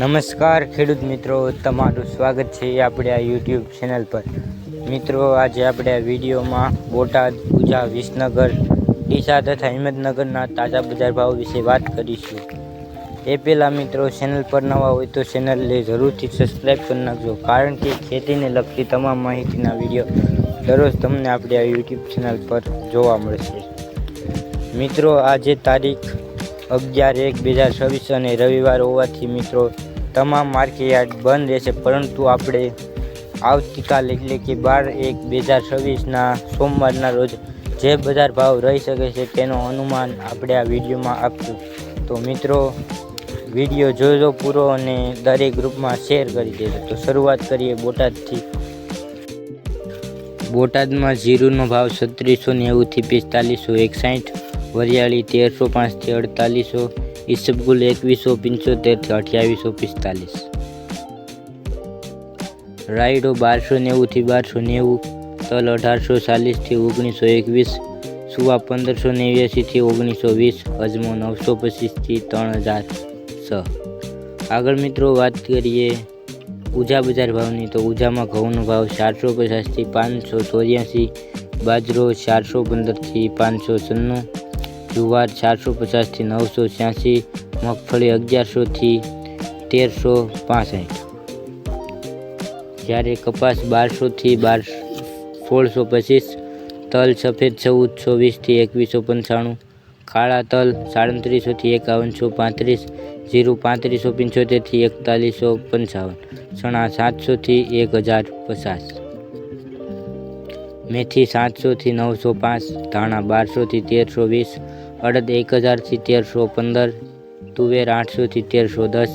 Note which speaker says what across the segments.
Speaker 1: નમસ્કાર, ખેડૂત મિત્રો. તમારું સ્વાગત છે આપણે આ યુટ્યુબ ચેનલ પર. મિત્રો, આજે આપણે આ વિડીયોમાં બોટાદ પૂજા વિસનગર, ડીસા તથા હિંમતનગરના તાજા બજાર ભાવ વિશે વાત કરીશું. એ પહેલાં મિત્રો ચેનલ પર નવા હોય તો ચેનલને જરૂરથી સબસ્ક્રાઈબ કરી નાખજો, કારણ કે ખેતીને લગતી તમામ માહિતીના વીડિયો દરરોજ તમને આપણે આ યુટ્યુબ ચેનલ પર જોવા મળશે. મિત્રો, આજે તારીખ અગિયાર, એક, બે હજાર છવ્વીસ અને રવિવાર હોવાથી મિત્રો, તમામ માર્કેટયાર્ડ બંધ રહેશે, પરંતુ આપણે આવતીકાલ એટલે કે બાર, એક, બે હજાર છવ્વીસના સોમવારના રોજ જે બજાર ભાવ રહી શકે છે તેનો અનુમાન આપણે આ વિડીયોમાં આપશું. તો મિત્રો, વીડિયો જોજો પૂરો અને દરેક ગ્રુપમાં શેર કરી દેજો. તો શરૂઆત કરીએ બોટાદથી. બોટાદમાં જીરુનો ભાવ છત્રીસો નેવુંથી પિસ્તાલીસો એકસાઠ વરિયાળી તેરસો પાંચથી અડતાલીસો, ઈસબગુલ એકવીસો પંચોતેરથી અઠ્યાવીસો, પિસ્તાલીસ. રાયડો બારસો નેવુંથી બારસો નેવું, તલ અઢારસો ચાલીસથી ઓગણીસો એકવીસ, સુવા પંદરસો નેવ્યાસીથી ઓગણીસો વીસ, અજમો નવસો પચીસથી ત્રણ હજાર છ. આગળ મિત્રો વાત કરીએ ઉજા બજાર ભાવની, તો ઉજામાં ઘઉંનો ભાવ ચારસો પચાસથી પાંચસો ચોર્યાસી, બાજરો ચારસો પંદરથી પાંચસો છન્નું જુવાર ચારસો પચાસથી નવસો છ્યાસી, મગફળી અગિયારસોથી તેરસો પાસઠ. જ્યારે કપાસ બારસોથી બાર, સોળસો પચીસ, તલ સફેદ ચૌદસો વીસથી એકવીસો પંચાણું કાળા તલ સાડત્રીસોથી એકાવનસો પાંત્રીસ, જીરું પાંત્રીસો પંચોતેરથી એકતાલીસો પંચાવન, ચણા સાતસોથી એક હજાર પચાસ. મેથી સાતસોથી નવસો પાંચ, ધાણા બારસોથી તેરસો વીસ અડદ એક હજારથી તેરસો પંદર, તુવેર આઠસોથી તેરસો દસ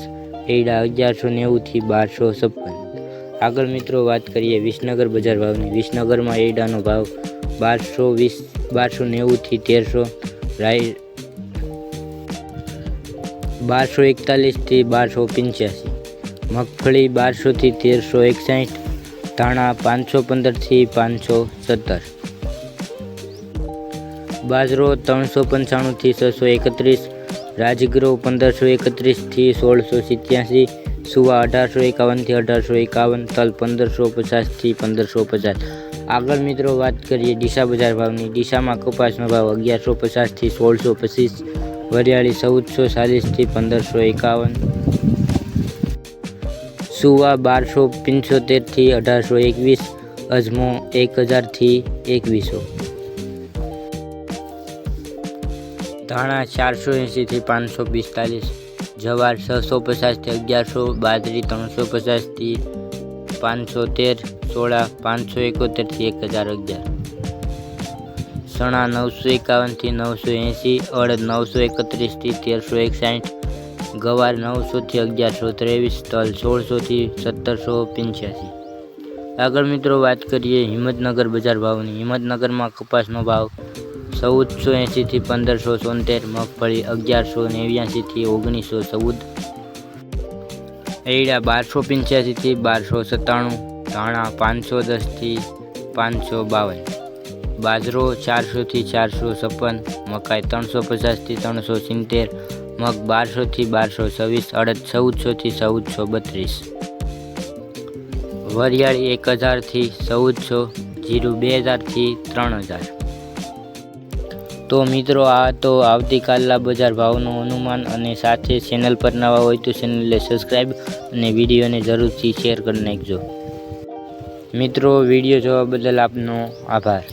Speaker 1: એડા અગિયારસો નેવુંથી બારસો છપ્પન. આગળ મિત્રો વાત કરીએ વિસનગર બજાર ભાવની. વિસનગરમાં એડાનો ભાવ બારસો વીસ, બારસો નેવુંથી તેરસો, રાઈ બારસો એકતાલીસથી બારસો પંચ્યાસી, મગફળી બારસોથી તેરસો એકસાઠ, ધાણા પાંચસો પંદરથી પાંચસો સત્તર. બાજરો ત્રણસો પંચાણુંથી છસો એકત્રીસ, રાજગીરો પંદરસો એકત્રીસથી સોળસો સિત્યાસી, સુવા અઢારસો એકાવનથી અઢારસો એકાવન, તલ પંદરસો પચાસથી પંદરસો પચાસ. આગળ મિત્રો વાત કરીએ ડીસા બજાર ભાવની. ડીસામાં કપાસનો ભાવ અગિયારસો પચાસથી સોળસો પચીસ, વરિયાળી ચૌદસો ચાલીસથી પંદરસો એકાવન. સુવા બારસો પંચોતેરથી અઢારસો એકવીસ, અજમો એક હજારથી એકવીસો. ધાણા ચારસો એંશીથી પાંચસો પિસ્તાલીસ, જવાર છસો પચાસથી અગિયારસો, બાજરી ત્રણસો પચાસથી પાંચસો તેર, સોળા પાંચસો એકોતેરથી એક હજાર અગિયાર. ચણા નવસો એકાવનથી નવસો એંસી અડદ નવસો એકત્રીસથી તેરસો એકસાઠ, ગવાર નવસોથી અગિયારસો ત્રેવીસ, તલ સોળસોથી સત્તરસો પંચ્યાસી. આગળ મિત્રો વાત કરીએ હિંમતનગર બજાર ભાવની. હિંમતનગરમાં કપાસનો ભાવ ચૌદસો એંશીથી પંદરસો સોતેર, મગફળી અગિયારસો નેવ્યાસીથી ઓગણીસો ચૌદ. એડા બારસો પંચ્યાસીથી બારસો સત્તાણું, ધાણા પાંચસો દસથી પાંચસો બાવન. બાજરો ચારસોથી ચારસો છપ્પન મકાઈ ત્રણસો પચાસથી ત્રણસો સિત્તેર મગ બારસોથી બારસો છવ્વીસ, અડદ ચૌદસોથી ચૌદસો બત્રીસ. વરિયાળી એક હજારથી ચૌદસો, જીરું બે હજારથી ત્રણ હજાર. તો મિત્રો, આ તો આવતીકાલના બજાર ભાવનું અનુમાન અને સાથે ચેનલ પર નવા હોય તો ચેનલને સબસ્ક્રાઈબ અને વિડીયોને જરૂરથી શેર કરી નાખજો. મિત્રો, વીડિયો જોવા બદલ આપનો આભાર.